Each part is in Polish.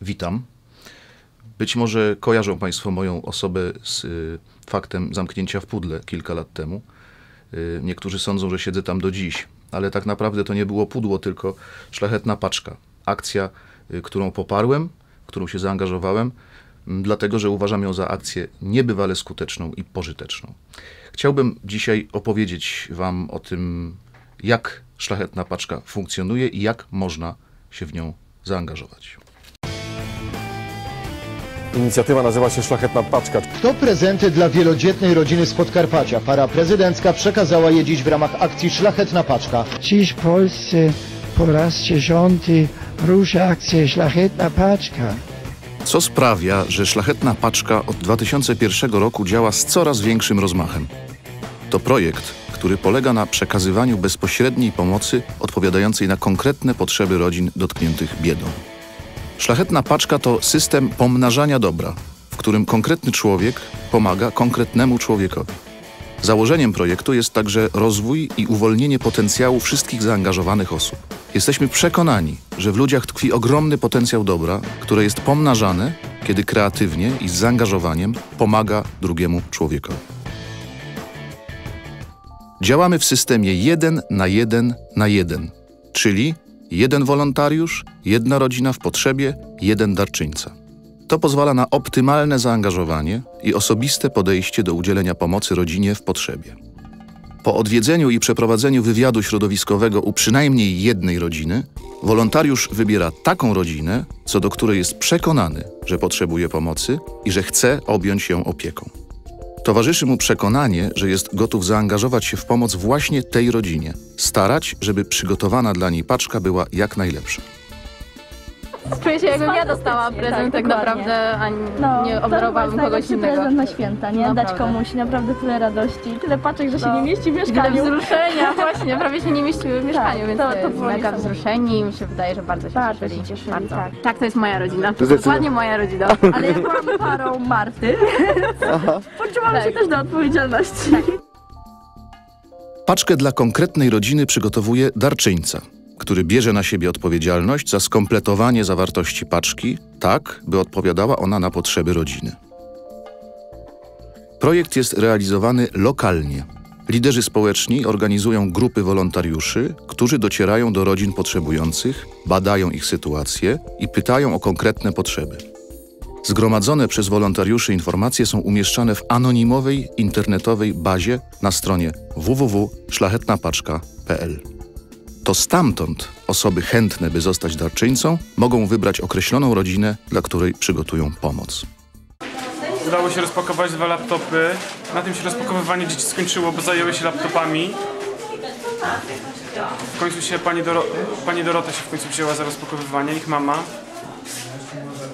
Witam. Być może kojarzą Państwo moją osobę z y, faktem zamknięcia w pudle kilka lat temu. Y, niektórzy sądzą, że siedzę tam do dziś, ale tak naprawdę to nie było pudło, tylko szlachetna paczka. Akcja, y, którą poparłem, którą się zaangażowałem, m, dlatego że uważam ją za akcję niebywale skuteczną i pożyteczną. Chciałbym dzisiaj opowiedzieć Wam o tym, jak szlachetna paczka funkcjonuje i jak można się w nią zaangażować. Inicjatywa nazywa się Szlachetna Paczka. To prezenty dla wielodzietnej rodziny z Podkarpacia. Para prezydencka przekazała je dziś w ramach akcji Szlachetna Paczka. Dziś w Polsce po raz dziesiąty rusza akcja Szlachetna Paczka. Co sprawia, że szlachetna paczka od 2001 roku działa z coraz większym rozmachem? To projekt, który polega na przekazywaniu bezpośredniej pomocy odpowiadającej na konkretne potrzeby rodzin dotkniętych biedą. Szlachetna paczka to system pomnażania dobra, w którym konkretny człowiek pomaga konkretnemu człowiekowi. Założeniem projektu jest także rozwój i uwolnienie potencjału wszystkich zaangażowanych osób. Jesteśmy przekonani, że w ludziach tkwi ogromny potencjał dobra, które jest pomnażane, kiedy kreatywnie i z zaangażowaniem pomaga drugiemu człowiekowi. Działamy w systemie 1 na 1 na 1, czyli jeden wolontariusz, jedna rodzina w potrzebie, jeden darczyńca. To pozwala na optymalne zaangażowanie i osobiste podejście do udzielenia pomocy rodzinie w potrzebie. Po odwiedzeniu i przeprowadzeniu wywiadu środowiskowego u przynajmniej jednej rodziny, wolontariusz wybiera taką rodzinę, co do której jest przekonany, że potrzebuje pomocy i że chce objąć ją opieką. Towarzyszy mu przekonanie, że jest gotów zaangażować się w pomoc właśnie tej rodzinie, starać, żeby przygotowana dla niej paczka była jak najlepsza. Czuję się jakbym ja dostała prezent tak, naprawdę, a No, nie obdarowałabym kogoś innego. prezent na święta, nie? Dać Naprawdę. komuś naprawdę tyle radości, tyle paczek, że się No. nie mieści w Tyle mieszkaniu. wzruszenia, właśnie, prawie się nie mieściły w mieszkaniu, więc to- to, mega niesamowite. wzruszeni i mi się wydaje, że bardzo się Bardzo cieszyli. się cieszyli, bardzo. tak. tak, to jest moja rodzina. Dokładnie moja rodzina. Ale ja byłam parą Marty, poczułam Tak. się też do odpowiedzialności. Paczkę dla konkretnej rodziny przygotowuje darczyńca, który bierze na siebie odpowiedzialność za skompletowanie zawartości paczki, tak by odpowiadała ona na potrzeby rodziny. Projekt jest realizowany lokalnie. Liderzy społeczni organizują grupy wolontariuszy, którzy docierają do rodzin potrzebujących, badają ich sytuację i pytają o konkretne potrzeby. Zgromadzone przez wolontariuszy informacje są umieszczane w anonimowej internetowej bazie na stronie www.szlachetnapaczka.pl. To stamtąd osoby chętne, by zostać darczyńcą, mogą wybrać określoną rodzinę, dla której przygotują pomoc. Udało się rozpakować dwa laptopy. Na tym się rozpakowywanie dzieci skończyło, bo zajęły się laptopami. W końcu się pani, Doro pani Dorota się w końcu wzięła za rozpakowywanie, ich mama.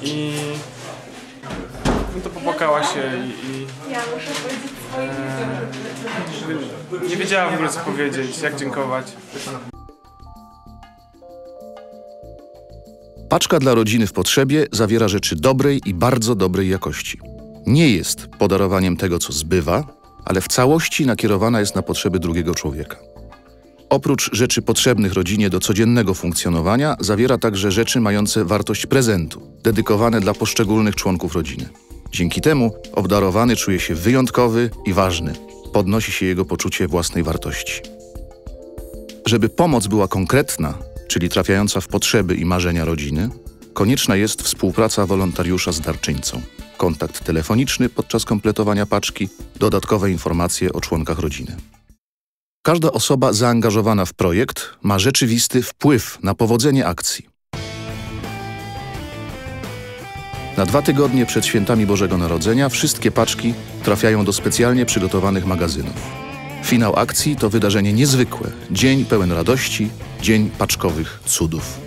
I no to popłakała się i, i e, nie wiedziała w ogóle co powiedzieć, jak dziękować. Paczka dla rodziny w potrzebie zawiera rzeczy dobrej i bardzo dobrej jakości. Nie jest podarowaniem tego, co zbywa, ale w całości nakierowana jest na potrzeby drugiego człowieka. Oprócz rzeczy potrzebnych rodzinie do codziennego funkcjonowania, zawiera także rzeczy mające wartość prezentu, dedykowane dla poszczególnych członków rodziny. Dzięki temu obdarowany czuje się wyjątkowy i ważny, podnosi się jego poczucie własnej wartości. Żeby pomoc była konkretna, czyli trafiająca w potrzeby i marzenia rodziny, konieczna jest współpraca wolontariusza z darczyńcą, kontakt telefoniczny podczas kompletowania paczki, dodatkowe informacje o członkach rodziny. Każda osoba zaangażowana w projekt ma rzeczywisty wpływ na powodzenie akcji. Na dwa tygodnie przed świętami Bożego Narodzenia wszystkie paczki trafiają do specjalnie przygotowanych magazynów. Finał akcji to wydarzenie niezwykłe, dzień pełen radości, dzień paczkowych cudów.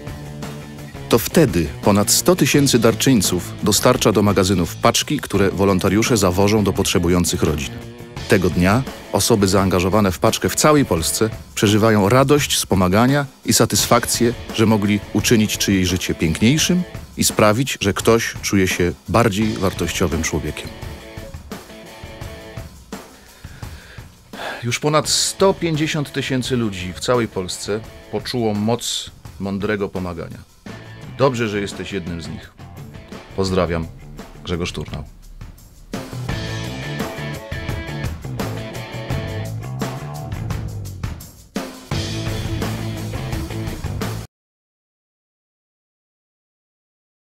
To wtedy ponad 100 tysięcy darczyńców dostarcza do magazynów paczki, które wolontariusze zawożą do potrzebujących rodzin. Tego dnia osoby zaangażowane w paczkę w całej Polsce przeżywają radość z pomagania i satysfakcję, że mogli uczynić czyjeś życie piękniejszym i sprawić, że ktoś czuje się bardziej wartościowym człowiekiem. Już ponad 150 tysięcy ludzi w całej Polsce poczuło moc mądrego pomagania. Dobrze, że jesteś jednym z nich. Pozdrawiam. Grzegorz Turnał.